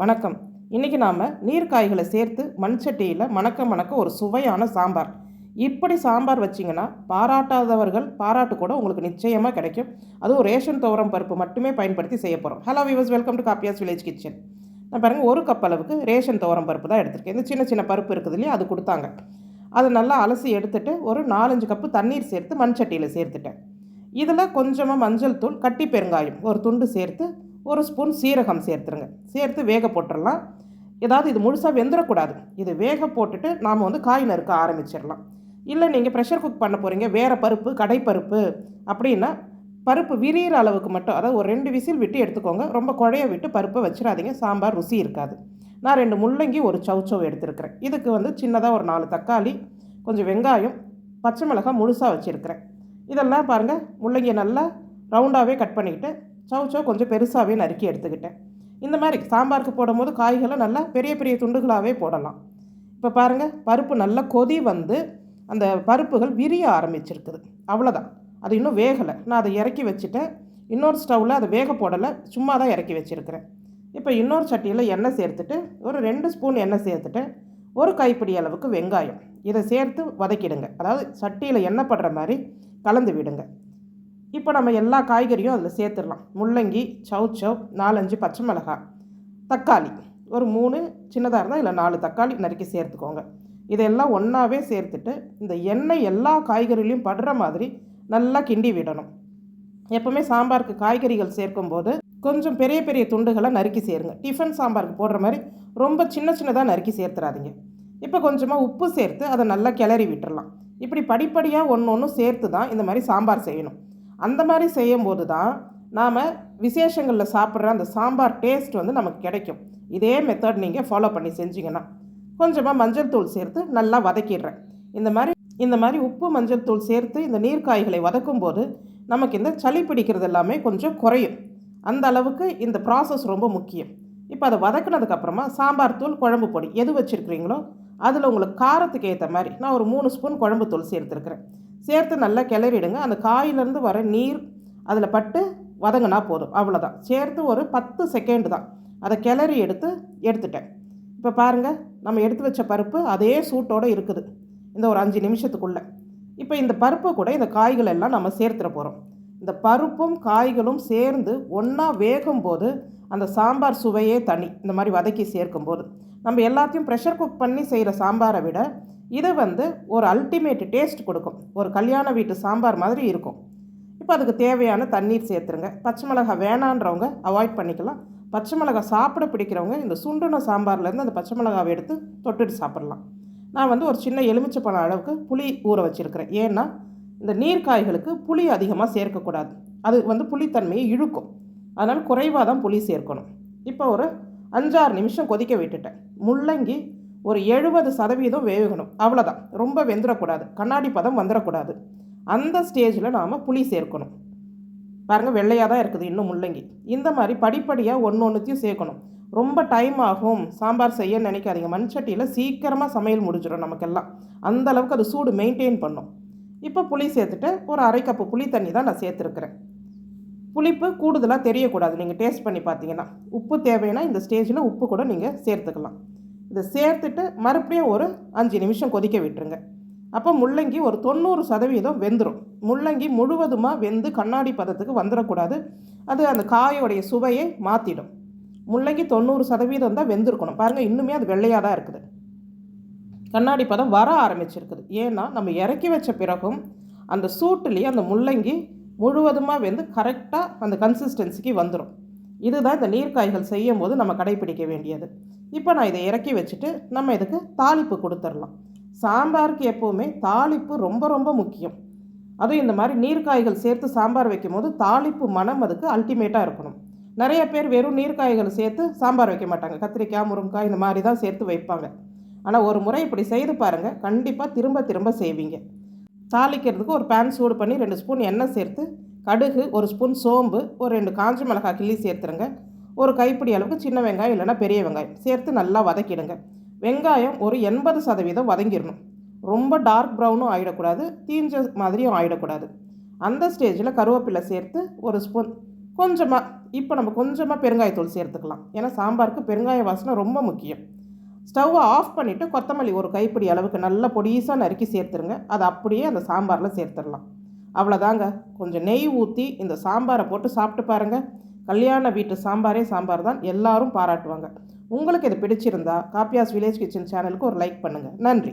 வணக்கம். இன்றைக்கி நாம் நீர்க்காய்களை சேர்த்து மண் சட்டியில் மணக்க மணக்க ஒரு சுவையான சாம்பார். இப்படி சாம்பார் வச்சிங்கன்னா பாராட்டாதவர்கள் பாராட்டு கூட உங்களுக்கு நிச்சயமாக கிடைக்கும். அதுவும் ரேஷன் துவரம் பருப்பு மட்டுமே பயன்படுத்தி செய்ய போகிறோம் hello viewers welcome to Kappiyas village kitchen நான் பாருங்கள் ஒரு கப் அளவுக்கு ரேஷன் துவரம் பருப்பு தான் எடுத்திருக்கேன். இந்த சின்ன சின்ன பருப்பு இருக்குது இல்லையா அது கொடுத்தாங்க. அதை நல்லா அலசி எடுத்துகிட்டு ஒரு நாலஞ்சு கப்பு தண்ணீர் சேர்த்து மண் சட்டியில் சேர்த்துட்டேன். இதில் கொஞ்சமாக மஞ்சள் தூள் கட்டி பெருங்காயம் ஒரு துண்டு சேர்த்து ஒரு ஸ்பூன் சீரகம் சேர்த்துருங்க. சேர்த்து வேக போட்டுடலாம். ஏதாவது இது முழுசாக வெந்துடக்கூடாது இது வேக போட்டுட்டு நாம் வந்து காய் நறுக்க ஆரம்பிச்சிடலாம். இல்லை நீங்கள் ப்ரெஷர் குக் பண்ண போகிறீங்க வேறு பருப்பு கடைப்பருப்பு அப்படின்னா பருப்பு விரிகிற அளவுக்கு மட்டும் அதாவது ஒரு ரெண்டு விசில் விட்டு எடுத்துக்கோங்க. ரொம்ப குழைய விட்டு பருப்பை வச்சிடாதீங்க. சாம்பார் ருசி இருக்காது. நான் ரெண்டு முள்ளங்கி ஒரு சவுச்சவ் எடுத்துருக்கிறேன். இதுக்கு வந்து சின்னதாக ஒரு நாலு தக்காளி கொஞ்சம் வெங்காயம் பச்சை மிளகாய் முழுசாக வச்சுருக்கிறேன். இதெல்லாம் பாருங்கள் முள்ளங்கியை நல்லா ரவுண்டாகவே கட் பண்ணிக்கிட்டு சவுச்சோ கொஞ்சம் பெருசாகவே நறுக்கி எடுத்துக்கிட்டேன். இந்த மாதிரி சாம்பாருக்கு போடும்போது காய்களை நல்லா பெரிய பெரிய துண்டுகளாகவே போடலாம். இப்போ பாருங்கள் பருப்பு நல்லா கொதி வந்து அந்த பருப்புகள் விரிய ஆரம்பிச்சிருக்குது. அவ்வளோதான் அது இன்னும் வேகலை. நான் அதை இறக்கி வச்சுட்டேன். இன்னொரு ஸ்டவ்வில் அதை வேக போடலை. சும்மா தான் இறக்கி வச்சுருக்கிறேன். இப்போ இன்னொரு சட்டியில் எண்ணெய் சேர்த்துட்டு ஒரு ரெண்டு ஸ்பூன் எண்ணெய் சேர்த்துட்டு ஒரு கைப்பிடி அளவுக்கு வெங்காயம். இதை சேர்த்து வதக்கிடுங்க. அதாவது சட்டியில் எண்ணெய் படுற மாதிரி கலந்து விடுங்க. இப்போ நம்ம எல்லா காய்கறியும் அதில் சேர்த்துடலாம். முள்ளங்கி சவு சவ் நாலஞ்சு பச்சை மிளகாய் தக்காளி. ஒரு மூணு சின்னதாக இருந்தால் இல்லை நாலு தக்காளி நறுக்கி சேர்த்துக்கோங்க. இதெல்லாம் ஒன்றாவே சேர்த்துட்டு இந்த எண்ணெய் எல்லா காய்கறிலையும் படுற மாதிரி நல்லா கிண்டி விடணும். எப்போவுமே சாம்பாருக்கு காய்கறிகள் சேர்க்கும்போது கொஞ்சம் பெரிய பெரிய துண்டுகளை நறுக்கி சேருங்க. டிஃபன் சாம்பாருக்கு போடுற மாதிரி ரொம்ப சின்ன சின்னதாக நறுக்கி சேர்த்துறாதீங்க. இப்போ கொஞ்சமாக உப்பு சேர்த்து அதை நல்லா கிளறி விட்டுடலாம் இப்படி படிப்படியாக ஒன்று ஒன்று சேர்த்து தான் இந்த மாதிரி சாம்பார் செய்யணும். அந்த மாதிரி செய்யும்போது தான் நாம் விசேஷங்களில் சாப்பிட்ற அந்த சாம்பார் டேஸ்ட் வந்து நமக்கு கிடைக்கும். இதே மெத்தட் நீங்கள் ஃபாலோ பண்ணி செஞ்சீங்கன்னா. கொஞ்சமாக மஞ்சள் தூள் சேர்த்து நல்லா வதக்கிடுறேன். இந்த மாதிரி இந்த மாதிரி உப்பு மஞ்சள் தூள் சேர்த்து இந்த நீர்க்காய்களை வதக்கும் போது நமக்கு இந்த சளி பிடிக்கிறது எல்லாமே கொஞ்சம் குறையும். அந்த அளவுக்கு இந்த ப்ராசஸ் ரொம்ப முக்கியம். இப்போ அதை வதக்குனதுக்கப்புறமா சாம்பார் தூள் குழம்பு பொடி எது வச்சுருக்கிறீங்களோ அதில் உங்களுக்கு காரத்துக்கு ஏற்ற மாதிரி நான் ஒரு மூணு ஸ்பூன் குழம்பு தூள் சேர்த்துருக்குறேன். சேர்த்து நல்லா கிளறிடுங்க. அந்த காயிலேருந்து வர நீர் அதில் பட்டு வதங்கினா போதும். அவ்வளோதான் சேர்த்து ஒரு பத்து செகண்டு தான். அதை கிளறி எடுத்து எடுத்துட்டேன். இப்போ பாருங்கள் நம்ம எடுத்து வச்ச பருப்பு அதே சூட்டோடு இருக்குது. இந்த ஒரு அஞ்சு நிமிஷத்துக்குள்ளே. இப்போ இந்த பருப்பு கூட இந்த காய்கள் எல்லாம் நம்ம சேர்த்துட போகிறோம் இந்த பருப்பும் காய்களும் சேர்ந்து ஒன்றா வேகும் போது அந்த சாம்பார் சுவையே தனி. இந்த மாதிரி வதக்கி சேர்க்கும்போது. நம்ம எல்லாத்தையும் ப்ரெஷர் குக் பண்ணி செய்கிற சாம்பாரை விட இது வந்து ஒரு அல்டிமேட் டேஸ்ட் கொடுக்கும். ஒரு கல்யாண வீட்டு சாம்பார் மாதிரி இருக்கும். இப்போ அதுக்கு தேவையான தண்ணீர் சேர்த்துருங்க. பச்சை மிளகாய் வேணான்றவங்க அவாய்ட் பண்ணிக்கலாம். பச்சை மிளகாய் சாப்பிட பிடிக்கிறவங்க இந்த சுண்டுன சாம்பார்லேருந்து அந்த பச்சை மிளகாவை எடுத்து தொட்டுட்டு சாப்பிட்லாம். நான் வந்து ஒரு சின்ன எலுமிச்சப்பழம் அளவுக்கு புளி ஊற வச்சுருக்கிறேன். ஏன்னா இந்த நீர்க்காய்களுக்கு புளி அதிகமாக சேர்க்கக்கூடாது. அது வந்து புளித்தன்மையை இழுக்கும். அதனால் குறைவாக தான் புளி சேர்க்கணும். இப்போ ஒரு அஞ்சாறு நிமிஷம் கொதிக்க விட்டுட்டேன். முள்ளங்கி ஒரு எழுபது சதவீதம் வேகணும். அவ்வளோதான் ரொம்ப வெந்துடக்கூடாது கண்ணாடி பதம் வந்துடக்கூடாது அந்த ஸ்டேஜில் நாம் புளி சேர்க்கணும். பாருங்கள் வெள்ளையாக தான் இருக்குது. இன்னும் முள்ளங்கி. இந்த மாதிரி படிப்படியாக ஒன்று ஒன்றுத்தையும் சேர்க்கணும். ரொம்ப டைம் ஆகும். சாம்பார் செய்ய நினைக்காதீங்க. மண்சட்டியில் சீக்கிரமாக சமையல் முடிஞ்சிடும் நமக்கெல்லாம். அந்த அளவுக்கு அது சூடு மெயின்டைன் பண்ணும். இப்போ புளி சேர்த்துட்டு ஒரு அரை கப்பு புளி தண்ணி தான் நான் சேர்த்துருக்குறேன். புளிப்பு கூடுதலாக தெரியக்கூடாது. நீங்கள் டேஸ்ட் பண்ணி பார்த்தீங்கன்னா. உப்பு தேவைன்னா இந்த ஸ்டேஜில் உப்பு கூட நீங்கள் சேர்த்துக்கலாம். இதை சேர்த்துட்டு மறுபடியும் ஒரு அஞ்சு நிமிஷம் கொதிக்க விட்டுருங்க. அப்போ முள்ளங்கி ஒரு தொண்ணூறு சதவீதம் வெந்துடும் முள்ளங்கி முழுவதுமாக வெந்து கண்ணாடி பதத்துக்கு வந்துடக்கூடாது. அது அந்த காயோடைய சுவையை மாற்றிடும் முள்ளங்கி தொண்ணூறு சதவீதம் தான் வெந்திருக்கணும். பாருங்கள் இன்னுமே அது வெள்ளையாக தான் இருக்குது. கண்ணாடி பதம் வர ஆரம்பிச்சிருக்குது. ஏன்னா நம்ம இறக்கி வச்ச பிறகும் அந்த சூட்டுலேயே அந்த முள்ளங்கி முழுவதுமாக வெந்து கரெக்டாக அந்த கன்சிஸ்டன்சிக்கு வந்துடும் இதுதான் இந்த நீர்க்காய்கள் செய்யும் போது நம்ம கடைப்பிடிக்க வேண்டியது. இப்போ நான் இதை இறக்கி வச்சுட்டு நம்ம இதுக்கு தாளிப்பு கொடுத்துடலாம். சாம்பாருக்கு எப்போவுமே தாளிப்பு ரொம்ப ரொம்ப முக்கியம். அதுவும் இந்த மாதிரி நீர்க்காய்கள் சேர்த்து சாம்பார் வைக்கும் போது தாளிப்பு மனம் அதுக்கு அல்டிமேட்டாக இருக்கணும். நிறைய பேர் வெறும் நீர்க்காய்களை சேர்த்து சாம்பார் வைக்க மாட்டாங்க. கத்திரிக்காய் முருங்கக்காய் இந்த மாதிரி தான் சேர்த்து வைப்பாங்க. ஆனால் ஒரு முறை இப்படி செய்து பாருங்கள் கண்டிப்பாக திரும்ப திரும்ப செய்வீங்க. தாளிக்கிறதுக்கு ஒரு பேன் சூடு பண்ணி ரெண்டு ஸ்பூன் எண்ணெய் சேர்த்து கடுகு ஒரு ஸ்பூன் சோம்பு ஒரு ரெண்டு காஞ்ச மிளகாய் கிள்ளி சேர்த்துருங்க. ஒரு கைப்பிடி அளவுக்கு சின்ன வெங்காயம் இல்லைனா பெரிய வெங்காயம். சேர்த்து நல்லா வதக்கிடுங்க. வெங்காயம் ஒரு எண்பது சதவீதம் வதங்கிடணும். ரொம்ப டார்க் ப்ரௌனும் ஆகிடக்கூடாது தீஞ்ச மாதிரியும் ஆகிடக்கூடாது அந்த ஸ்டேஜில் கருவேப்பிலை சேர்த்து ஒரு ஸ்பூன் கொஞ்சமாக இப்போ நம்ம கொஞ்சமாக பெருங்காயத்தூள் சேர்த்துக்கலாம். ஏன்னா சாம்பாருக்கு பெருங்காய வாசனை ரொம்ப முக்கியம். ஸ்டவ்வை ஆஃப் பண்ணிவிட்டு கொத்தமல்லி ஒரு கைப்பிடி அளவுக்கு நல்லா பொடிசாக நறுக்கி சேர்த்துருங்க. அதை அப்படியே அந்த சாம்பாரில் சேர்த்துடலாம். அவ்வளோதாங்க. கொஞ்சம் நெய் ஊற்றி இந்த சாம்பாரை போட்டு சாப்பிட்டு பாருங்கள் கல்யாண வீட்டு சாம்பாரே சாம்பார் தான் எல்லாரும் பாராட்டுவாங்க. உங்களுக்கு இது பிடிச்சிருந்தா காப்பியாஸ் வில்லேஜ் கிச்சன் சேனலுக்கு ஒரு லைக் பண்ணுங்கள் நன்றி.